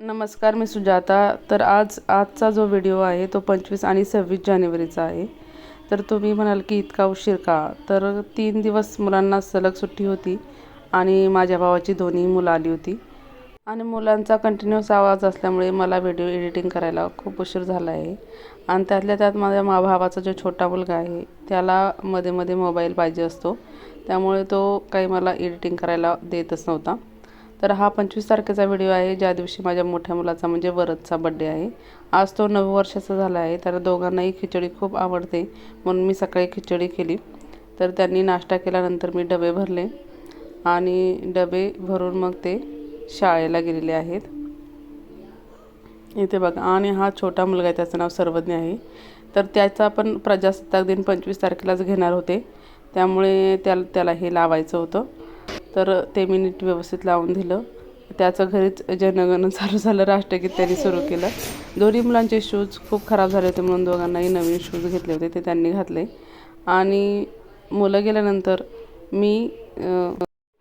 नमस्कार मी सुजाता. तर आज आजचा जो व्हिडिओ आहे तो पंचवीस आणि सव्वीस जानेवारीचा आहे. तर तुम्ही म्हणाल की इतका उशीर का? तर तीन दिवस मुलांना सलग सुट्टी होती आणि माझ्या भावाची दोन्ही मुलं आली होती. आणि मुलांचा कंटिन्युअस आवाज असल्यामुळे मला व्हिडिओ एडिटिंग करायला खूप उशीर झाला आहे. आणि त्यातल्या त्यात माझ्या मा भावाचा जो छोटा मुलगा आहे त्याला मध्ये मध्ये मोबाईल पाहिजे असतो. त्यामुळे तो काही मला एडिटिंग करायला देतच नव्हता. तर हा पंचवीस तारखेचा व्हिडिओ आहे ज्या दिवशी माझ्या मोठ्या मुलाचा म्हणजे वरदचा बड्डे आहे. आज तो नऊ वर्षाचा झाला आहे तर दोघांनाही खिचडी खूप आवडते म्हणून मी सकाळी खिचडी केली. तर त्यांनी नाश्ता केल्यानंतर मी डबे भरले आणि डबे भरून मग ते शाळेला गेलेले आहेत. इथे बघा आणि हा छोटा मुलगा आहे त्याचं नाव सर्वज्ञ आहे. तर त्याचा पण प्रजासत्ताक दिन पंचवीस तारखेलाच घेणार होते. त्यामुळे त्याला त्याला हे लावायचं होतं. तर ते मी नीट व्यवस्थित लावून दिलं. त्याचं घरीच जनगण चालू झालं राष्ट्रगीत त्यांनी सुरू केलं. दोन्ही मुलांचे शूज खूप खराब झाले होते म्हणून दोघांनाही नवीन शूज घेतले होते ते त्यांनी घातले. आणि मुलं गेल्यानंतर मी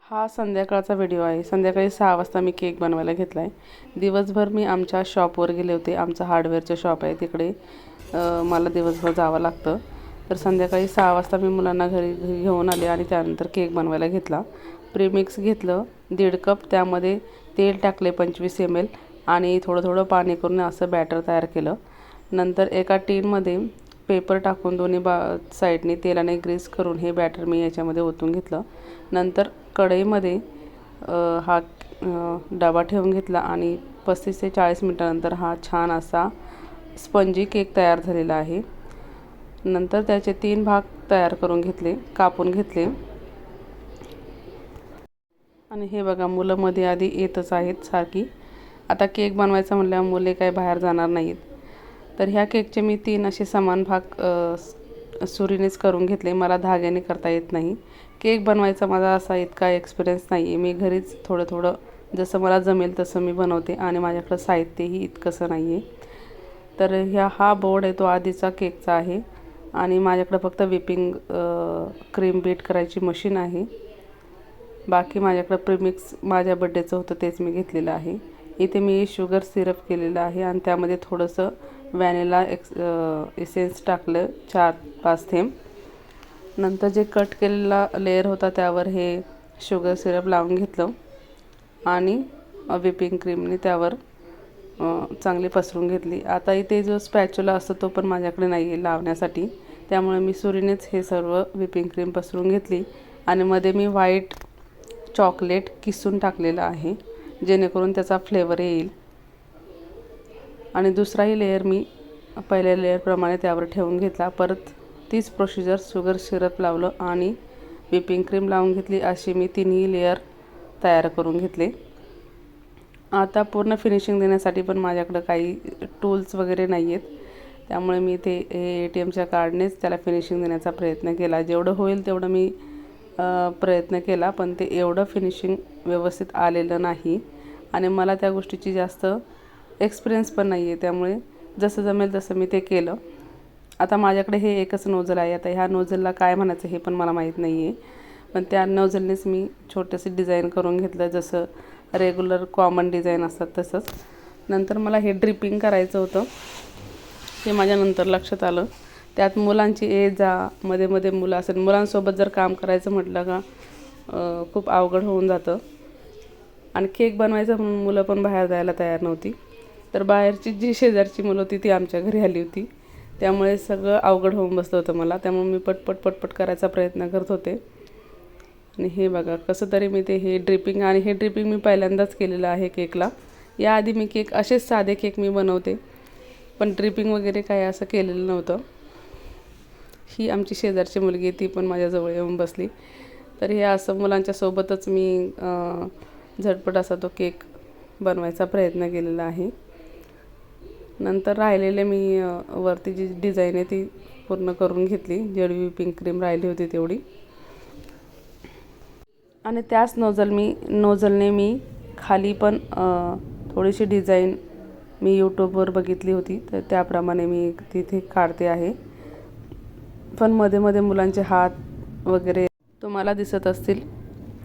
हा संध्याकाळचा व्हिडिओ आहे. संध्याकाळी सहा वाजता मी केक बनवायला घेतला आहे दिवसभर मी आमच्या शॉपवर गेले होते. आमचं हार्डवेअरचं शॉप आहे तिकडे मला दिवसभर जावं लागतं. तर संध्याकाळी सहा वाजता मी मुलांना घरी घरी घेऊन आले आणि त्यानंतर केक बनवायला घेतला. प्रीमिक्स घेतलं दीड कप त्यामध्ये तेल टाकले पंचवीस एम एल आणि थोडं थोडं पाणी करून असं बॅटर तयार केलं. नंतर एका टीनमध्ये पेपर टाकून दोन्ही बा साईडने तेलाने ग्रीस करून हे बॅटर मी याच्यामध्ये ओतून घेतलं. नंतर कढईमध्ये हा डबा ठेवून घेतला आणि पस्तीस ते चाळीस मिनटानंतर हा छान असा स्पंजी केक तयार झालेला आहे. नंतर त्याचे तीन भाग तयार करून घेतले कापून घेतले. आणि हे बघा मुलं मध्ये आधी येतच आहेत सारखी. आता केक बनवायचा म्हटल्यावर मुले काय बाहेर जाणार नाहीत. तर ह्या केकचे मी तीन असे समान भाग सुरीनेच करून घेतले. मला धाग्याने करता येत नाही. केक बनवायचा माझा असा इतका एक्सपिरियन्स नाही आहे मी घरीच थोडं थोडं जसं मला जमेल तसं मी बनवते आणि माझ्याकडं साहित्यही इतकंसं नाही आहे तर ह्या हा बोर्ड आहे तो आधीचा केकचा आहे. आणि माझ्याकडं फक्त विपिंग क्रीम बीट करायची मशीन आहे. बाकी माझ्याकडं प्रिमिक्स माझ्या बड्डेचं होतं तेच मी घेतलेलं आहे. इथे मी शुगर सिरप केलेलं आहे आणि त्यामध्ये थोडंसं व्हॅनिला एक्स इसेन्स टाकलं चार पाच थेंब. नंतर जे कट केलेला लेअर होता त्यावर हे शुगर सिरप लावून घेतलं. आणि विपिंग क्रीमने त्यावर चांगली पसरून घेतली. आता इथे जो स्पॅच्युला असतो तो पण माझ्याकडे नाही आहे लावण्यासाठी. त्यामुळे मी सुरीनेच हे सर्व व्हिपिंग क्रीम पसरून घेतली आणि मध्ये मी व्हाईट चॉकलेट किसून टाकलेलं आहे जेणेकरून त्याचा फ्लेवर येईल. आणि दुसराही लेअर मी पहिल्या लेअरप्रमाणे त्यावर ठेवून घेतला. परत तीच प्रोसिजर शुगर सिरप लावलं आणि विपिंग क्रीम लावून घेतली. अशी मी तिन्ही लेअर तयार करून घेतले. आता पूर्ण फिनिशिंग देण्यासाठी पण माझ्याकडं काही टूल्स वगैरे नाही आहेत त्यामुळे मी ते ए टी एमच्या कार्डनेच त्याला फिनिशिंग देण्याचा प्रयत्न केला. जेवढं होईल तेवढं मी प्रयत्न केला पण ते एवढं फिनिशिंग व्यवस्थित आलेलं नाही. आणि मला त्या गोष्टीची जास्त एक्सपिरियन्स पण नाही आहे त्यामुळे जसं जमेल तसं मी ते केलं. आता माझ्याकडे हे एकच नोझल आहे. आता ह्या नोझलला काय म्हणायचं हे पण मला माहीत नाही आहे पण त्या नोझलनेच मी छोटंसं डिझाईन करून घेतलं. जसं रेग्युलर कॉमन डिझाईन असतात तसंच. नंतर मला हे ड्रिपिंग करायचं होतं. ते माझ्या नंतर लक्षात आलं. त्यात मुलांची ये जा मध्ये मध्ये मुलं असेल. मुलांसोबत जर काम करायचं म्हटलं का खूप अवघड होऊन जातं. आणि केक बनवायचं म्हणून मुलं पण बाहेर जायला तयार नव्हती. तर बाहेरची जी शेजारची मुलं होती ती आमच्या घरी आली होती. त्यामुळे सगळं अवघड होऊन बसलं होतं मला. त्यामुळे मी पटपट पटपट करायचा प्रयत्न करत होते. आणि हे बघा कसं तरी मी ते हे ड्रिपिंग आणि हे ड्रिपिंग मी पहिल्यांदाच केलेलं आहे केकला याआधी मी केक असेच साधे केक मी बनवते. पण ड्रिपिंग वगैरे काय असं केलेलं नव्हतं. ही आमची शेजारची मुलगी ती पण माझ्याजवळ येऊन बसली. तर हे असं मुलांच्या सोबतच मी झटपट असा तो केक बनवायचा प्रयत्न केलेला आहे. नंतर राहिलेले मी वरती जी डिझाईन आहे ती पूर्ण करून घेतली. जेवढी विपिंग क्रीम राहिली होती तेवढी. आणि त्याच नोजल मी नोझलने मी खाली पण थोडीशी डिझाईन मी यूट्यूबवर बघितली होती. तर त्याप्रमाणे मी तिथे काढते आहे. पण मध्ये मध्ये मुलांचे हात वगैरे तुम्हाला दिसत असतील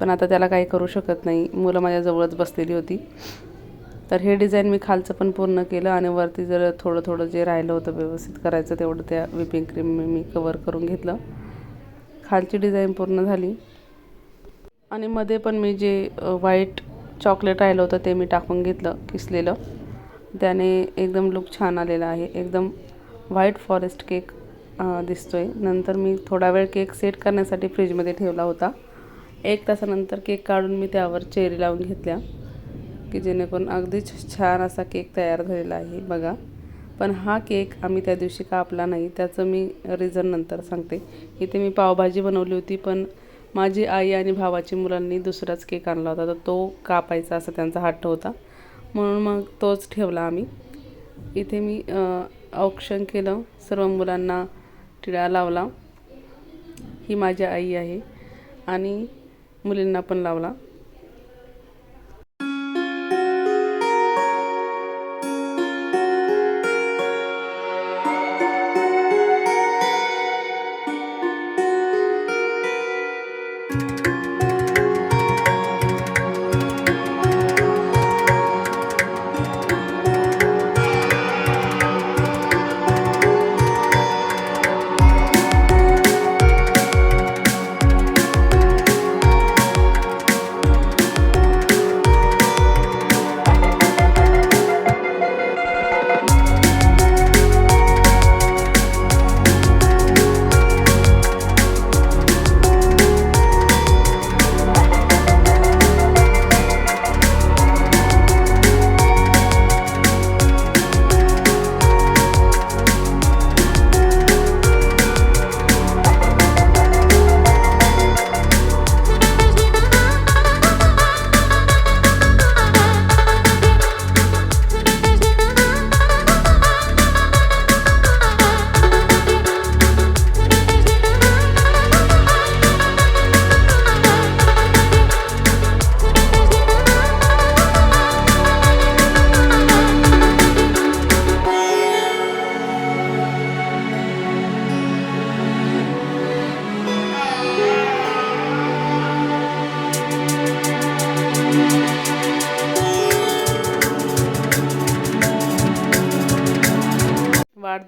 पण आता त्याला काही करू शकत नाही. मुलं माझ्याजवळच बसलेली होती. तर हे डिझाईन मी खालचं पण पूर्ण केलं आणि वरती जर थोडं थोडं जे राहिलं होतं व्यवस्थित करायचं तेवढं त्या विपिंग क्रीम मी कवर करून घेतलं. खालची डिझाईन पूर्ण झाली. आणि मध्ये पण मी जे व्हाईट चॉकलेट राहिलं होतं ते मी टाकून घेतलं किसलेलं. त्याने एकदम लुक छान आलेला आहे. एकदम व्हाईट फॉरेस्ट केक दिसतो आहे नंतर मी थोडा वेळ केक सेट करण्यासाठी फ्रीजमध्ये ठेवला होता. एक तासानंतर केक काढून मी त्यावर चेरी लावून घेतल्या की जेणेकरून अगदीच छान असा केक तयार झालेला आहे. बघा. पण हा केक आम्ही त्या दिवशी कापला नाही. त्याचं मी रिझन नंतर सांगते. इथे मी पावभाजी बनवली होती पण माझी आई आणि भावाची मुलांनी दुसराच केक आणला होता तर तो कापायचा असा त्यांचा हट्ट होता. म्हणून मग तोच ठेवला आम्ही. इथे मी औक्षण केलं सर्व मुलांना टिळा लावला. ही माझी आई आहे आणि मुलींना पण लावला.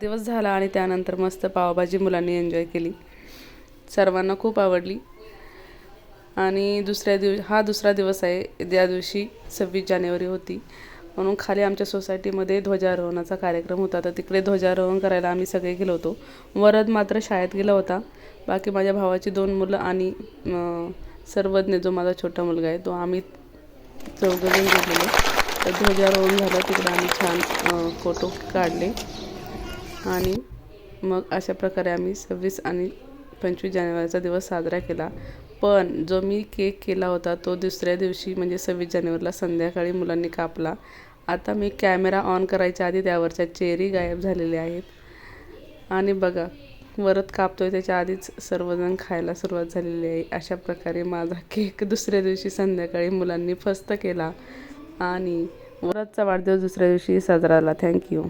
दिवस झाला आणि त्यानंतर मस्त पावभाजी मुलांनी एन्जॉय केली. सर्वांना खूप आवडली. आणि दुसऱ्या दिव हा दुसरा दिवस आहे. त्या दिवशी सव्वीस जानेवारी होती. म्हणून खाली आमच्या सोसायटीमध्ये ध्वजारोहणाचा कार्यक्रम होता. तर तिकडे ध्वजारोहण करायला आम्ही सगळे गेलो होतो. वरद मात्र शाळेत गेला होता. बाकी माझ्या भावाची दोन मुलं आणि सर्वज्ञ जो माझा छोटा मुलगा आहे तो आम्ही चौघजण गेलेलो. तर ध्वजारोहण झालं. तिकडे आम्ही छान फोटो काढले. आणि मग अशा प्रकारे आम्ही सव्वीस आणि पंचवीस जानेवारीचा दिवस साजरा केला. पण जो मी केक केला होता तो दुसऱ्या दिवशी म्हणजे सव्वीस जानेवारीला संध्याकाळी मुलांनी कापला. आता मी कॅमेरा ऑन करायच्या आधी त्यावरच्या चेरी गायब झालेल्या आहेत. आणि बघा वरत कापतोय त्याच्या आधीच सर्वजण खायला सुरुवात झालेली आहे. अशा प्रकारे माझा केक दुसऱ्या दिवशी संध्याकाळी मुलांनी फस्त केला आणि वरतचा वाढदिवस दुसऱ्या दिवशी साजरा झाला. थँक्यू